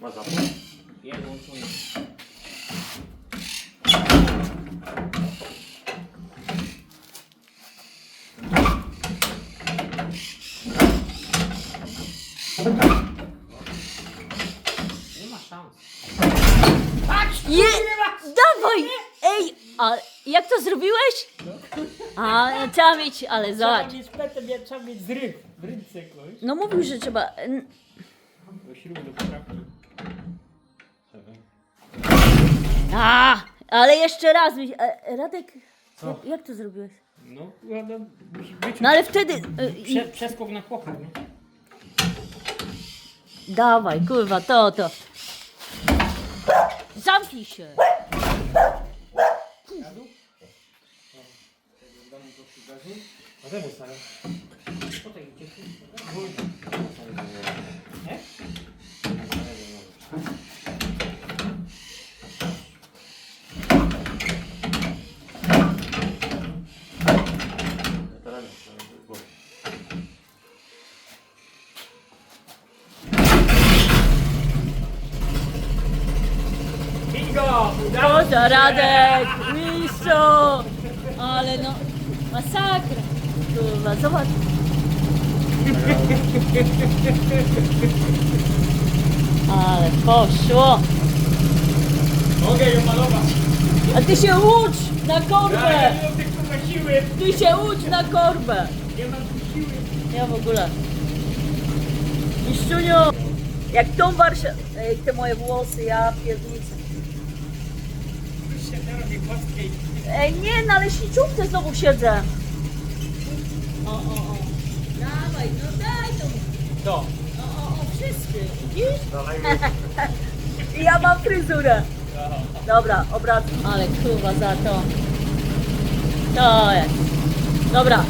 Ma za Jest włączony. Nie ma szans. Je... Dawaj! Ej, a jak to zrobiłeś? A, trzeba mieć, ale zobacz. Trzeba mieć petę, ja- trzeba mieć zryw. W ręce jakoś. No mówił, że trzeba... Do śruby do poprawki. A, ale jeszcze raz. mi- e, Radek, Co? jak, jak to zrobiłeś? No, no, musi być. No ale wtedy... e, i- Prze, przeskok na pochód, no. Dawaj, kurwa, to, to. Zamknij się. A temu stary. Po to idzie. Nie? Teraz nie, bo- Bingo! Boże, Radek, mistrzu. Ale no, masakra. Kurwa, zobacz. Ale poszło. Mogę ją malować. A ty się ucz na Ja korbę. nie mam tych kurwa siły. Ty się ucz na korbę. Nie mam tu siły. Ja w ogóle. Miszczuniu, jak tą Warszawę, jak te moje włosy, ja pierdnicę. Ej, nie, na leśniczówce znowu siedzę. O, o, o. Dawaj, no daj to. To. O, o, o, wszyscy. Widzisz? Dawajmy. I ja mam fryzurę. Dobra, obracam. Ale kurwa za to. To jest. Dobra,